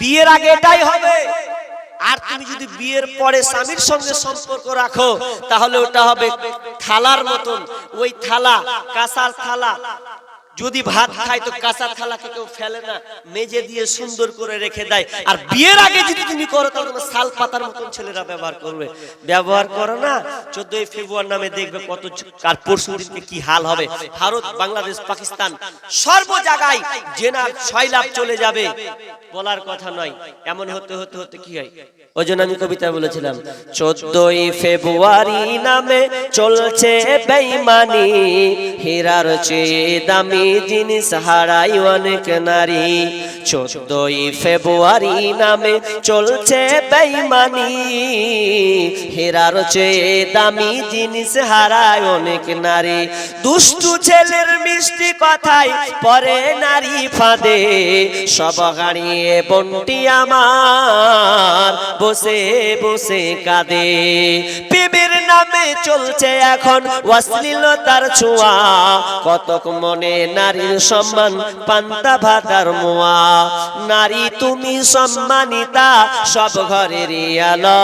বিয়ের আগে এটাই হবে। আর তুমি যদি বিয়ের পরে স্বামীর সঙ্গে সম্পর্ক রাখো, তাহলে ওটা হবে থালার মতন। ওই থালা, কাঁসার থালা। যদি ভাত খায় তো কাঁচা থালাকে কেউ ফেলে না, মেজে দিয়ে সুন্দর করে রেখে দেয়। আর বিয়ের আগে তুমি করো, তাহলে তোমার শাল পাতার মতন ছেলেরা ব্যবহার করবে। ব্যবহার করো না, চোদ্দই ফেব্রুয়ারি নামে দেখবে কত কার পরশু দিনকে কি হাল হবে। ভারত, বাংলাদেশ, পাকিস্তান, সর্ব জায়গায় জেনা ছয় লাভ চলে যাবে। বলার কথা নয় এমন হতে হতে হতে কি হয়? ওই জন্য আমি কবিতা বলেছিলাম, চোদ্দই ফেব্রুয়ারি নামে চলছে বেইমানি হীরার চেয়ে দামি জিনিস হারাই অনেক নারী। চোদ্দই ফেব্রুয়ারি নামে চলছে বেইমানি হেরার চেয়ে দামি জিনিস হারায় অনেক নারী। দুষ্টু ছেলের মিষ্টি কথায় পরে নারী ফাঁদে। সব হারিয়ে বন্টি আমার, বসে বসে কাঁদে। প্রেমের নামে চলছে এখন অশ্লীলতার ছোঁয়া। কতক মনে নারীর সম্মান, পান্তা ভাতার মোয়া। নারী তুমি সম্মানিতা, সব ঘরের আলো।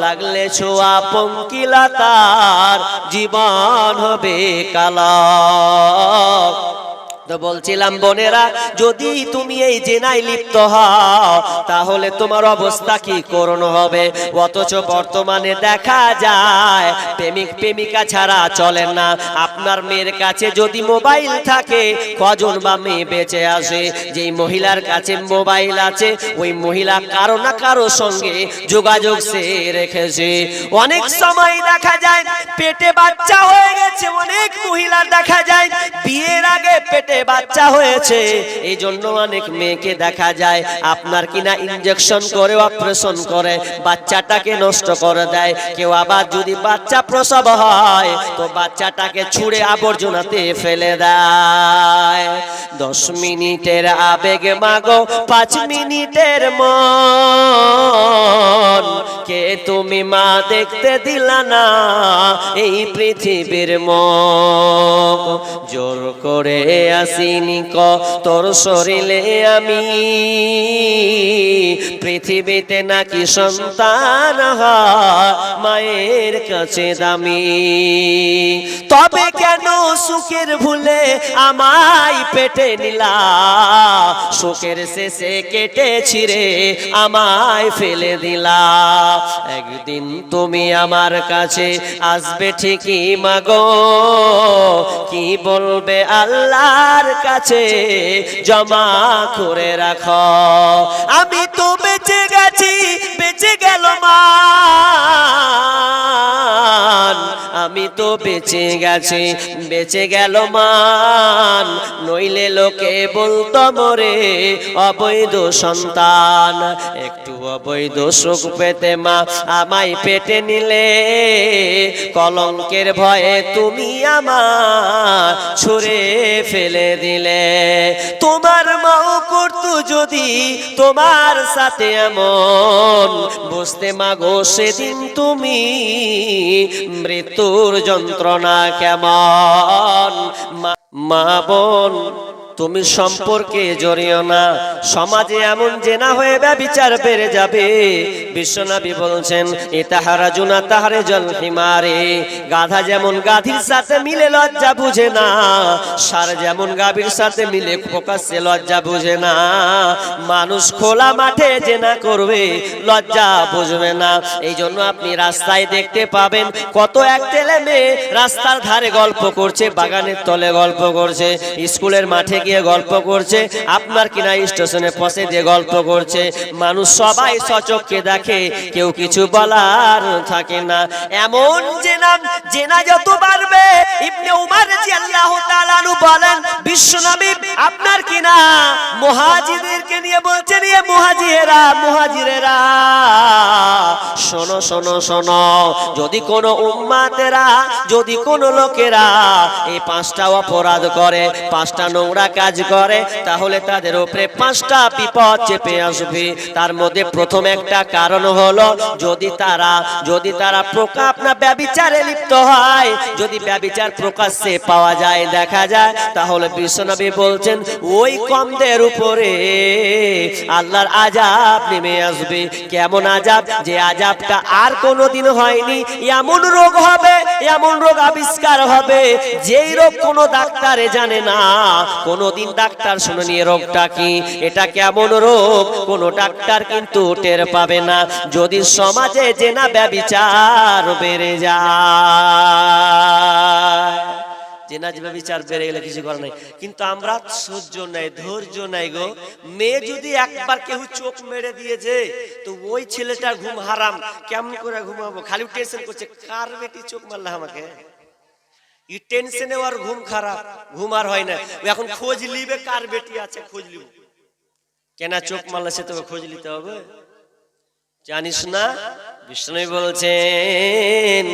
লাগলে ছোঁয়া পঙ্কিলতার, জীবন হবে কালা। তো বলছিলাম, বোনেরা, যদি তুমি এই জেনায় লিপ্ত হও, তাহলে তোমার অবস্থা কি করণ হবে? অথচ বর্তমানে দেখা যায়, প্রেমিক প্রেমিকা ছাড়া চলে না। আপনার মেয়ের কাছে যদি মোবাইল থাকে, কজন বা মেয়ে বেঁচে আসে? যেই মহিলার কাছে মোবাইল আছে, ওই মহিলা কারও না কারও সঙ্গে যোগাযোগ সে রেখেছে। অনেক সময় দেখা যায়, পেটে বাচ্চা হয়ে গেছে, অনেক মহিলার দেখা যায়, বিয়ের আগে পেটে বাচ্চা হয়েছে। এই জন্য অনেক মেয়েকে দেখা যায়, আপনার কিনা ইনজেকশন করে অপারেশন করে, বাচ্চাটাকে নষ্ট করে দেয়। কেউ আবার যদি বাচ্চা প্রসব হয়, তো বাচ্চাটাকে ছুঁড়ে আবর্জনাতে ফেলে দেয়। দশ মিনিটের আবেগ মাগো, পাঁচ মিনিটের মন। কে তুমি মা দেখতে দিলা না, এই পৃথিবীর মুখ জোর করে আসিনি ক তোর শরীরে আমি। পৃথিবীতে নাকি সন্তান মায়ের কাছে দামি। তবে কেন সুখের ভুলে আমায় পেটে নিলা? সুখের শেষে কেটে ছিঁড়ে আমায় ফেলে দিলা। একদিন তুমি আমার কাছে আসবে ঠিকই, মাগো। কি বলবে আল্লাহর কাছে জমা করে রাখো। আমি তো বেঁচে গেছি বেঁচে গেল মান, আমি তো বেঁচে গেছি, বেঁচে গেল মান। নইলে লোকে বলতো মরে, অবৈধ সন্তান। একটু অবৈধ সুখ পেতে মা আমায় পেটে নিলে। কলঙ্কের ভয়ে তুমি আমার ছুঁড়ে ফেলে দিলে। তোমার করতো যদি তোমার সাথে এমন বুঝতে মাগো সেদিন তুমি মৃত্যুর যন্ত্রণা কেমন? মা- বোন তুমি সম্পর্কে জড়িও না। সমাজে এমন যে না হয়ে বিচার বেড়ে যাবে। বিশ্বনবী বলছেন এ তাহারা জুনা তাহারে জল হিমারে। গাধা যেমন গাধির সাথে মিলে লজ্জা বুঝে না। সার যেমন গাভীর সাথে মিলে প্রকাশ্যে লজ্জা বুঝে না। মানুষ খোলা মাঠে যে না করবে, লজ্জা বুঝবে না। এই জন্য আপনি রাস্তায় দেখতে পাবেন, কত এক ছেলে মেয়ে রাস্তার ধারে গল্প করছে, বাগানের তলে গল্প করছে, স্কুলের মাঠে গিয়ে গল্প করছে, আপনার কিনা স্টেশনে পশে দিয়ে গল্প করছে। মানুষ সবাই সচককে দেখে, কেউ কিছু বলার থাকে না। এমন যে নাম জেনা যত বাড়বে ইবনে উমার রাদিয়াল্লাহু তাআলা আনহু বলেন, বিশ্বনবী আপনার কিনা মুহাজিরদেরকে নিয়ে বলছেন, এ মুহাজিরেরা মুহাজিরেরা, শোনো শোনো শোনো, যদি কোনো উম্মাতেরা, যদি কোনো লোকেরা এই পাঁচটা অপরাধ করে, পাঁচটা নোংরা কাজ করে, তাহলে তাদের উপরে পাঁচটা বিপদ চেপে আসবে। তার মধ্যে প্রথম একটা কারণ হলো, যদি তারা যদি তারা প্রকা আপনার ব্যবিচারে লিপ্ত হয়, যদি ব্যবিচার প্রকাশ্যে পাওয়া যায়, দেখা যায়, তাহলে বিশ্বনবী বলছেন, ওই কমদের উপরে আল্লাহর আজাব নেমে আসবে। কেমন আজাব যে আজাবটা আর কোনোদিন হয়নি, এমন রোগ হবে, এমন রোগ আবিষ্কার হবে, যেই রোগ কোনো ডাক্তারে জানে না কোনোদিন ডাক্তার শুনেনি রোগটা কি? এটা কেমন রোগ? কোনো ডাক্তার কিন্তু টের পাবে না। যদি সমাজে জেনা ব্যবিচার বেড়ে যায়। ব্যবিচার বেড়ে গেলে কিছু কিন্তু আমরা নাই, ধৈর্য নাই গো। মেয়ে যদি একবার কেউ চোখ মেরে দিয়েছে, তো ওই ছেলেটার ঘুম হারাম। কেমন করে ঘুমাবো? খালি টেনশন করছে, কার চোখ মারলে আমাকে? ই ঘুম খারাপ, ঘুম আর হয় না। এখন খোঁজ লিবে কার বেটি আছে, খোঁজ লিব কেনা চোখ মারলে সে তবে খোঁজ নিতে হবে? জানিস না? বিষ্ণু বলছেন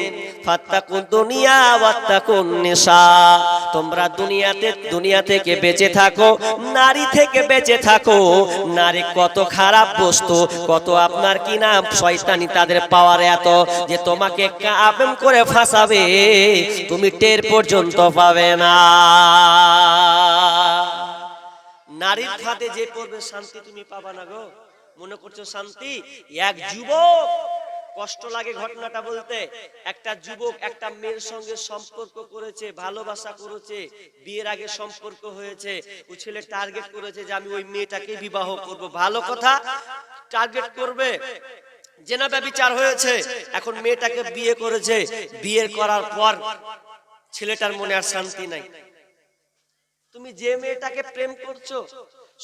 তোমরা দুনিয়াতে, দুনিয়া থেকে বেঁচে থাকো, নারী থেকে বেঁচে থাকো। নারী কত খারাপ বস্তু, কত আপনার কি নাম শয়তানি তাদের পাওয়ার এত যে তোমাকে কাপেম করে ফাঁসাবে, তুমি টের পর্যন্ত পাবে না। নারীর খাতে যে পড়বে শান্তি তুমি পাবা না গো। মনে করছ শান্তি? এক যুবক, কষ্ট লাগে ঘটনাটা বলতে। একটা যুবক একটা মেয়ের সঙ্গে সম্পর্ক করেছে, ভালোবাসা করেছে, বিয়ের আগে সম্পর্ক হয়েছে। ও ছেলে টার্গেট করেছে যে আমি ওই মেয়েটাকে বিবাহ করব। ভালো কথা টার্গেট করবে। জেনা ব্যবচার হয়েছে, এখন মেয়েটাকে বিয়ে করেছে। বিয়ে করার পর ছেলেটার মনে আর শান্তি নাই। তুমি যে মেয়েটাকে প্রেম করছ,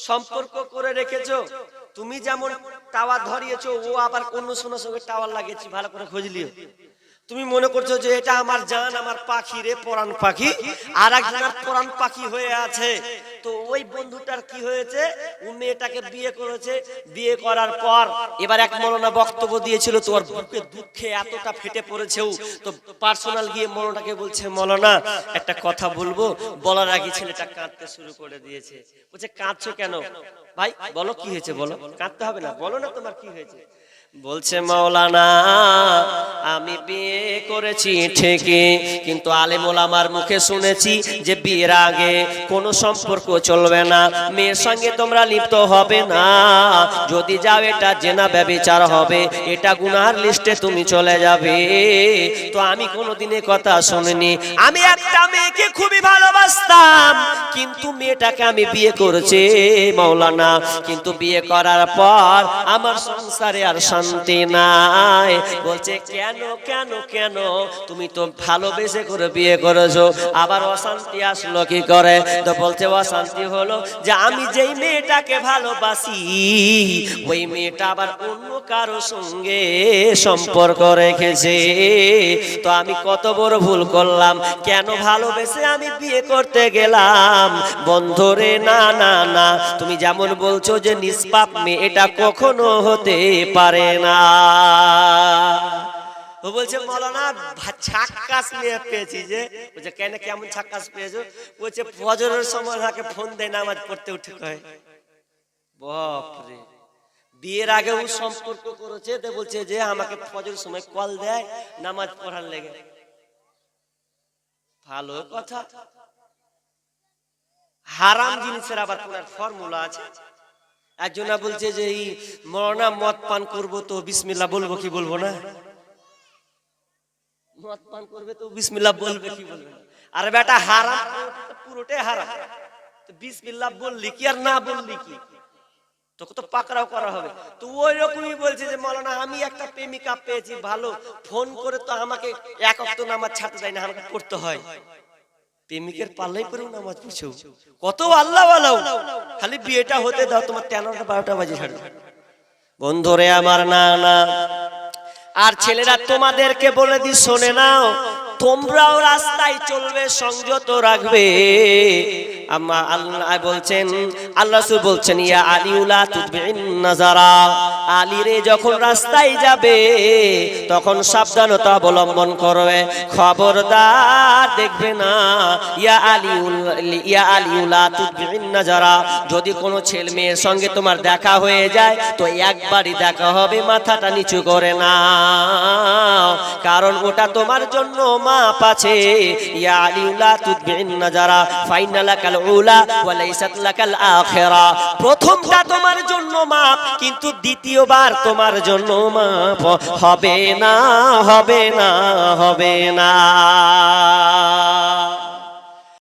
সম্পর্ক করে রেখেছো, তুমি যেমন টাওয়ার ধরিয়েছো, ও আবার অন্য সোনার সঙ্গে টাওয়ার লাগিয়েছি, ভালো করে খুঁজলিও। তুমি মনে করছ যে এটা আমার জান, আমার পাখি রে, পরাণ পাখি আর একজনের পরাণ পাখি হয়ে আছে। তো ওই বন্ধুটার কি হয়েছে? ও মেয়েটাকে বিয়ে করেছে। বিয়ে করার পর এবার এক মরনা বক্তব্য দিয়েছিল, তোর বুকে দুঃখে এতটা ফেটে পড়েছে তো পার্সোনাল গিয়ে মরনাকে বলছে মলনা একটা কথা বলব। বলার আগে ছেলেটা কাঁদতে শুরু করে দিয়েছে। বলছে, কাঁদছো কেন? ভাই, বলো কি হয়েছে বলো। কাঁদতে হবে না, বলো না তোমার কি হয়েছে। বলছে মাওলানা আমি বিয়ে করেছি ঠিকই কিন্তু আলেমুল আমার মুখে শুনেছি যে বিয়ের আগে কোনো সম্পর্ক চলবে না। মেয়ের সঙ্গে তোমরা লিপ্ত হবে না। যদি যাও এটা জেনা ব্যবিচার হবে এটা গুনার লিস্টে তুমি চলে যাবে। তো আমি কোনোদিনে কথা শুনিনি। আমি একটা মেয়েকে খুবই ভালোবাসতাম কিন্তু মেয়েটাকে আমি বিয়ে করেছি মাওলানা। কিন্তু বিয়ে করার পর আমার সংসারে আর শান্তি নাই। বলছে, কেন কেন কেন? তুমি তো ভালোবেসে করে বিয়ে করেছ। আবার অশান্তি আসলো কি করে? তো বলছে, অশান্তি হলো যে আমি যেই মেয়েটাকে ভালোবাসি, ওই মেয়েটা আবার অন্য কারও সঙ্গে সম্পর্ক রেখেছে। তো আমি কত বড় ভুল করলাম। কেন ভালোবেসে আমি বিয়ে করতে গেলাম? বন্ধরে না না না। তুমি যেমন বলছো যে নিষ্পাপ মেয়ে এটা কখনো হতে পারে না। ও বলছে ছাক্কাস নিয়ে পেয়েছি যে। বলছে, কেন, কেমন ছাক্কাস পেয়েছ? বলছে, ফজরের সময় ফোন দেয় নামাজ পড়তে উঠে বাপরে। বিয়ের আগেও সম্পর্ক করেছে, তো বলছে যে, আমাকে ফজরের সময় কল দেয় নামাজ পড়ার লেগে। ভালো কথা। হারাম জিনিসের আবার কোন ফর্মুলা আছে। একজনা বলছে যে এই মরনা মদ পান করব তো বিসমিল্লাহ বলব কি বলব না? মদ পান করবে তো বিসমিল্লাহ বলবে কি বলবে? আর বেটা হারা পুরোটাই হারা তো বিসমিল্লাহ বললি কি আর না বললি কি? তোকে তো পাকড়াও করা হবে। তো ওই রকমই বলছে যে মৌলানা আমি একটা প্রেমিকা পেয়েছি, ভালো। ফোন করে তো আমাকে এক অক্ত নামাজ ছাড়তে দেয় না আমাকে পড়তে হয়। প্রেমিকের পাল্লাই পরে নামাজ পড়ছো? কত আল্লাহ আল্লাহ খালি বিয়েটা হতে দাও তোমার তেরোটা বারোটা বাজে ছাড়ো বন্ধুরে আমার না না আর ছেলেরা তোমাদেরকে বলে দি শোনে নাও। তোমরাও রাস্তায় চলবে, সংযত রাখবে। আম্মা আল্লাহ বলছেন আল্লাহ বলছেন, ইয়া আলিউলা তুতবিন নাজারা। আলী রে, যখন রাস্তায় যাবে, তখন সাবধানতা অবলম্বন করবে। খবরদার দেখবে না, ইয়া আলিউল ইয়া আলিউলা তুতবিন নাজারা। যদি কোনো ছেলে মেয়ের সঙ্গে তোমার দেখা হয়ে যায়, তো একবারই দেখা হবে, মাথাটা নিচু করে না কারণ ওটা তোমার জন্য মাপ আছে ইয়া আলিউলা তুদবিন নাজারা ফাইনাল কাল উলা ওয়া লাইসাত লাকাল আখিরা। প্রথমটা তোমার জন্য মাপ কিন্তু দ্বিতীয়বার তোমার জন্য মাপ হবে না হবে না হবে না।